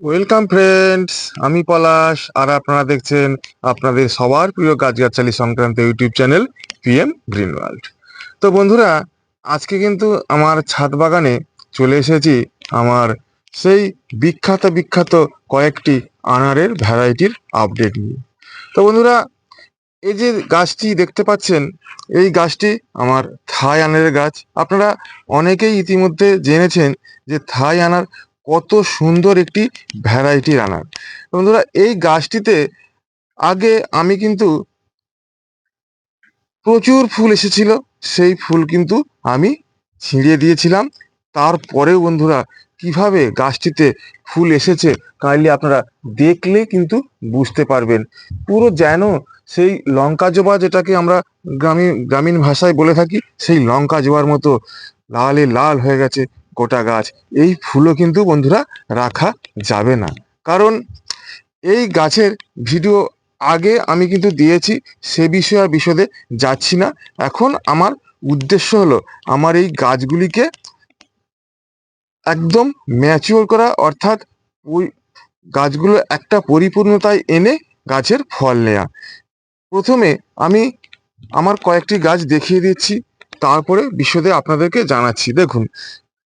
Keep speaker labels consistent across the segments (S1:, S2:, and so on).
S1: Welcome friends আমি পলাশ, আর আপনারা দেখছেন আপনাদের সবার প্রিয় গাছগাছালি সংক্রান্ত YouTube channel PM Green World তো বন্ধুরা, আজকে কিন্তু আমার ছাদ বাগানে চলে এসেছি আমার সেই বিখ্যাত বিখ্যাত কয়েকটি আনারের ভ্যারাইটির আপডেট নিয়ে। তো বন্ধুরা, এই যে গাছটি দেখতে পাচ্ছেন, এই গাছটি আমার থাই আনারের গাছ। আপনারা অনেকেই ইতিমধ্যে জেনেছেন যে থাই আনার কত সুন্দর একটি ভ্যারাইটি আনার বন্ধুরা, এই গাছটিতে আগে আমি কিন্তু প্রচুর ফুল এসেছিল, সেই ফুল কিন্তু আমি ছিঁড়ে দিয়েছিলাম। তারপরেও বন্ধুরা, কীভাবে গাছটিতে ফুল এসেছে কাইন্ডলি আপনারা দেখলে কিন্তু বুঝতে পারবেন। পুরো যেন সেই লঙ্কা জবা যেটাকে আমরা গ্রামীণ গ্রামীণ ভাষায় বলে থাকি, সেই লঙ্কা জবার মতো লালে লাল হয়ে গেছে। গোটা গাছ। এই ফুলও কিন্তু বন্ধুরা রাখা যাবে না। কারণ এই গাছের ভিডিও আগে আমি কিন্তু দিয়েছি, সে বিষয়ে আর বিশদে যাচ্ছি না। এখন আমার উদ্দেশ্য হলো, আমার এই গাছগুলিকে একদম ম্যাচিওর করা, অর্থাৎ ওই গাছগুলো একটা পরিপূর্ণতায় এনে গাছের ফল নেয়া। প্রথমে আমি আমার কয়েকটি গাছ দেখিয়ে দিচ্ছি, তারপরে বিশদে আপনাদেরকে জানাচ্ছি। দেখুন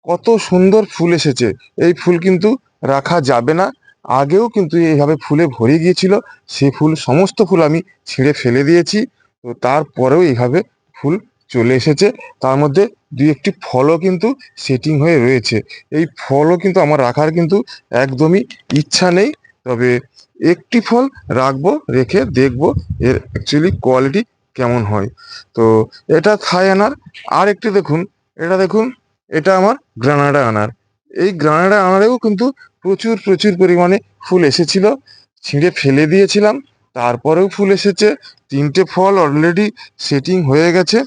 S1: কত সুন্দর ফুল এসেছে। এই ফুল কিন্তু রাখা যাবে না। আগেও কিন্তু এইভাবে ফুলে ভরে গিয়েছিল। সে ফুল, সমস্ত ফুল আমি ছিঁড়ে ফেলে দিয়েছি। তো তারপরেও এইভাবে ফুল চলে এসেছে। তার মধ্যে দুই একটি ফলও কিন্তু সেটিং হয়ে রয়েছে। এই ফলও কিন্তু আমার রাখার কিন্তু একদমই ইচ্ছা নেই। তবে একটি ফল রাখব, রেখে দেখব এর অ্যাকচুয়ালি কোয়ালিটি কেমন হয়। তো এটা থাই আনার আর একটি দেখুন। এটা দেখুন এটা আমার গ্রানাডা আনার। এই গ্রানাডা আনারেও কিন্তু প্রচুর প্রচুর পরিমাণে ফুল এসেছিল। ছিঁড়ে ফেলে দিয়েছিলাম। তারপরেও ফুল এসেছে। তিনটে ফল অলরেডি সেটিং হয়ে গেছে।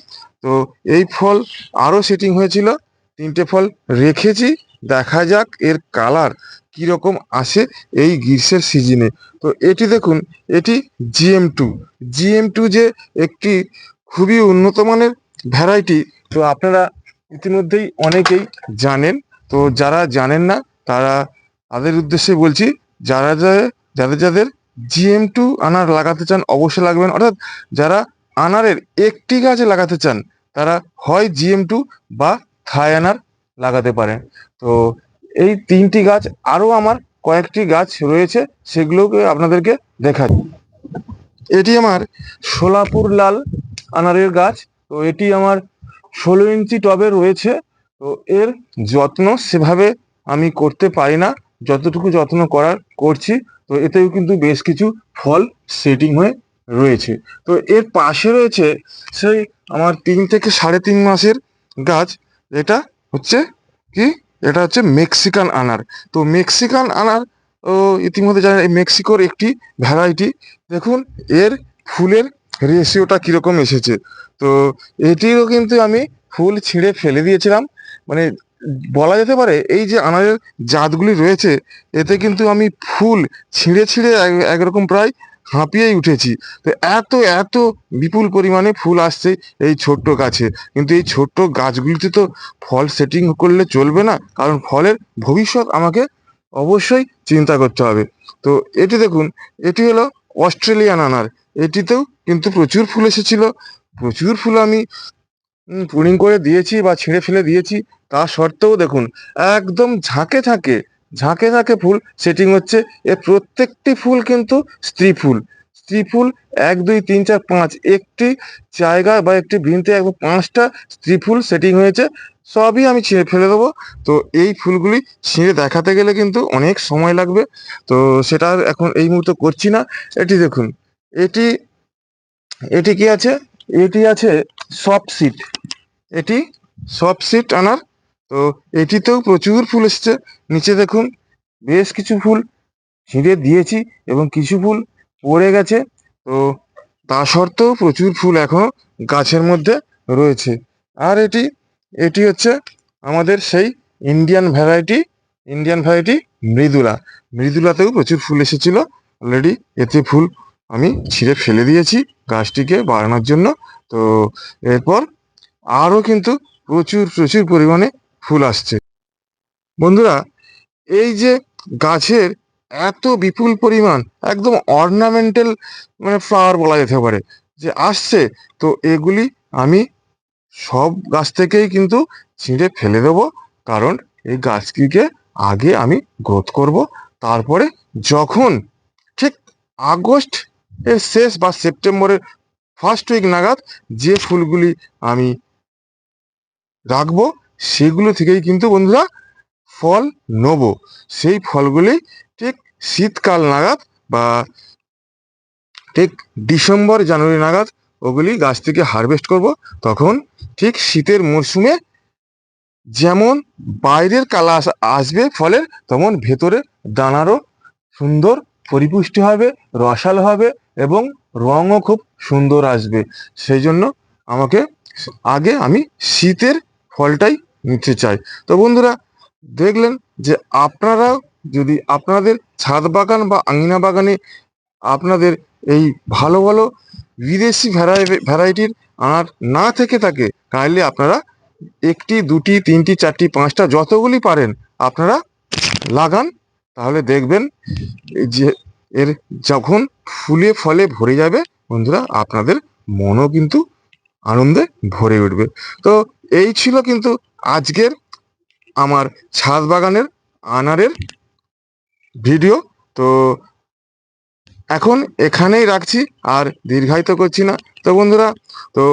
S1: তো এই ফল আরও সেটিং হয়েছিল। তিনটে ফল রেখেছি। দেখা যাক এর কালার কীরকম আসে এই গ্রীষ্মের সিজনে তো এটি দেখুন, এটি জিএম টু জিএম টু যে একটি খুবই উন্নত মানের ভ্যারাইটি তো আপনারা ইতিমধ্যেই অনেকেই জানেন। তো যারা জানেন না, তারা তাদের উদ্দেশ্যে বলছি, যারা যাদের যাদের জিএম টু আনার লাগাতে চান, অবশ্যই লাগবেন। অর্থাৎ যারা আনারের একটি গাছ লাগাতে চান, তারা হয় জিএম টু বা থাই আনার লাগাতে পারেন। তো এই তিনটি গাছ, আরও আমার কয়েকটি গাছ রয়েছে, সেগুলোকে আপনাদেরকে দেখাই। এটি আমার সোলাপুর লাল আনারের গাছ। তো এটি আমার ষোলো ইঞ্চি টবে রয়েছে, তো এর যত্ন সেভাবে আমি করতে পারি না। যতটুকু যত্ন করার করছি, তো এতেও কিন্তু বেশ কিছু ফল সেটিং হয়ে রয়েছে। তো এর পাশে রয়েছে সেই আমার তিন থেকে সাড়ে তিন মাসের গাছ, এটা হচ্ছে কি? এটা হচ্ছে মেক্সিকান আনার। তো মেক্সিকান আনার, ও ইতিমধ্যে জানেন মেক্সিকোর একটি ভ্যারাইটি। দেখুন, এর ফুলের রেশিওটা কীরকম এসেছে? তো এটিরও কিন্তু আমি ফুল ছিঁড়ে ফেলে দিয়েছিলাম। মানে বলা যেতে পারে, এই যে আনারের জাতগুলি রয়েছে, এতে কিন্তু আমি ফুল ছিঁড়ে ছিঁড়ে এক- একরকম প্রায় হাঁপিয়েই উঠেছি। তো এত এত বিপুল পরিমাণে ফুল আসছে এই ছোট্ট গাছে। কিন্তু এই ছোট্ট গাছগুলিতে তো ফল সেটিং করলে চলবে না, কারণ ফলের ভবিষ্যৎ আমাকে অবশ্যই চিন্তা করতে হবে। তো এটি দেখুন, এটি হলো অস্ট্রেলিয়ান আনার। এটিতেও কিন্তু প্রচুর ফুল এসেছিল। প্রচুর ফুল আমি পুডিং করে দিয়েছি বা ছিঁড়ে ফেলে দিয়েছি। তা সত্ত্বেও দেখুন, একদম ঝাঁকে ঝাঁকে ঝাঁকে ঝাঁকে ফুল। সেটিং হচ্ছে এর প্রত্যেকটি ফুল কিন্তু স্ত্রী ফুল। স্ত্রী ফুল এক, দুই, তিন, চার, পাঁচ, একটি জায়গায় বা একটি ভিনতে একদম পাঁচটা স্ত্রী ফুল সেটিং হয়েছে। সবই আমি ছিঁড়ে ফেলে দেবো। তো এই ফুলগুলি ছিঁড়ে দেখাতে গেলে কিন্তু অনেক সময় লাগবে। তো সেটা এখন এই মুহূর্তে করছি না। এটি দেখুন এটি এটি কি আছে? এটি আছে সফট সিট এটি সফট সিট আনার, তো এটিতেও প্রচুর ফুল এসেছে। নিচে দেখুন, বেশ কিছু ফুল ছিঁড়ে দিয়েছি এবং কিছু ফুল পড়ে গেছে। তো তা সত্ত্বেও প্রচুর ফুল এখনও গাছের মধ্যে রয়েছে। আর এটি এটি হচ্ছে আমাদের সেই Indian variety Indian variety Mridula. মৃদুলাতেও প্রচুর ফুল এসেছিল। অলরেডি এতে ফুল আমি ছিঁড়ে ফেলে দিয়েছি গাছটিকে বাড়ানোর জন্য। তো এরপর আরও কিন্তু প্রচুর প্রচুর পরিমাণে ফুল আসছে। বন্ধুরা, এই যে গাছের এত বিপুল পরিমাণ, একদম অর্নামেন্টাল মানে ফ্লাওয়ার বলা যেতে পারে, যে আসছে, তো এগুলি আমি সব গাছ থেকেই কিন্তু ছিঁড়ে ফেলে দেবো। কারণ এই গাছটিকে আগে আমি গ্রোথ করব। তারপরে যখন, ঠিক আগস্ট এর শেষ বা সেপ্টেম্বরের ফার্স্ট উইক নাগাদ যে ফুলগুলি আমি রাখব, সেগুলো থেকেই কিন্তু বন্ধুরা ফল নেব। সেই ফলগুলি ঠিক শীতকাল নাগাদ বা ঠিক ডিসেম্বর, জানুয়ারি নাগাদ ওগুলি গাছ থেকে হারভেস্ট করব। তখন ঠিক শীতের মরশুমে যেমন বাইরের কালা আস- আসবে ফলের, তেমন ভেতরে দানারও সুন্দর পরিপুষ্টি হবে, রসাল হবে এবং রঙও খুব সুন্দর আসবে। সেই জন্য আমাকে আগে আমি শীতের ফলটাই নিতে চাই। তো বন্ধুরা, দেখলেন যে আপনারা যদি আপনাদের ছাদ বাগান বা আঙিনা বাগানে আপনাদের এই ভালো ভালো বিদেশি ভ্যারাই ভ্যারাইটির আনার না থেকে থাকে কাইন্ডলি আপনারা একটি, দুটি, তিনটি, চারটি, পাঁচটা যতগুলি পারেন আপনারা লাগান। তাহলে দেখবেন যে এর যখন ফুলে ফলে ভরে যাবে, বন্ধুরা, আপনাদের মনও কিন্তু আনন্দে ভরে উঠবে। তো এই ছিল কিন্তু আজকের আমার ছাদ বাগানের আনারের ভিডিও। তো এখন এখানেই রাখছি, আর দীর্ঘায়িত করছি না। তো বন্ধুরা, তো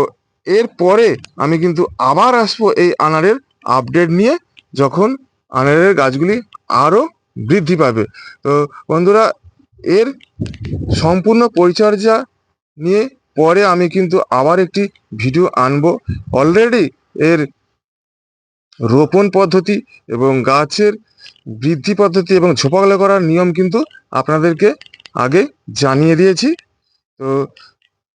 S1: এর পরে আমি কিন্তু আবার আসব এই আনারের আপডেট নিয়ে, যখন আনারের গাছগুলি আরও বৃদ্ধি পাবে। তো বন্ধুরা এর সম্পূর্ণ পরিচর্যা নিয়ে পরে আমি কিন্তু আবার একটি ভিডিও আনব। অলরেডি এর রোপণ পদ্ধতি এবং গাছের বৃদ্ধি পদ্ধতি এবং ঝোপাগুলো করার নিয়ম কিন্তু আপনাদেরকে আগে জানিয়ে দিয়েছি। তো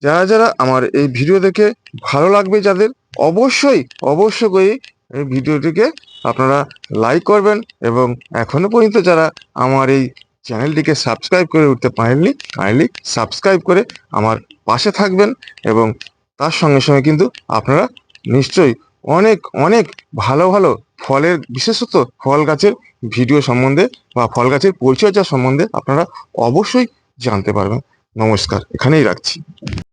S1: যারা যারা আমার এই ভিডিও দেখে ভালো লাগবে যাদের, অবশ্যই অবশ্য করে এই ভিডিওটিকে আপনারা লাইক করবেন এবং এখনও পর্যন্ত যারা আমার এই চ্যানেলটিকে সাবস্ক্রাইব করে উঠতে পারেননি কাইন্ডলি সাবস্ক্রাইব করে আমার পাশে থাকবেন এবং তার সঙ্গে সঙ্গে কিন্তু আপনারা নিশ্চয়ই অনেক অনেক ভালো ভালো ফলের বিশেষত ফল গাছের ভিডিও সম্বন্ধে বা ফল গাছের পরিচর্যা সম্বন্ধে আপনারা অবশ্যই জানতে পারবেন। নমস্কার, এখানেই রাখছি।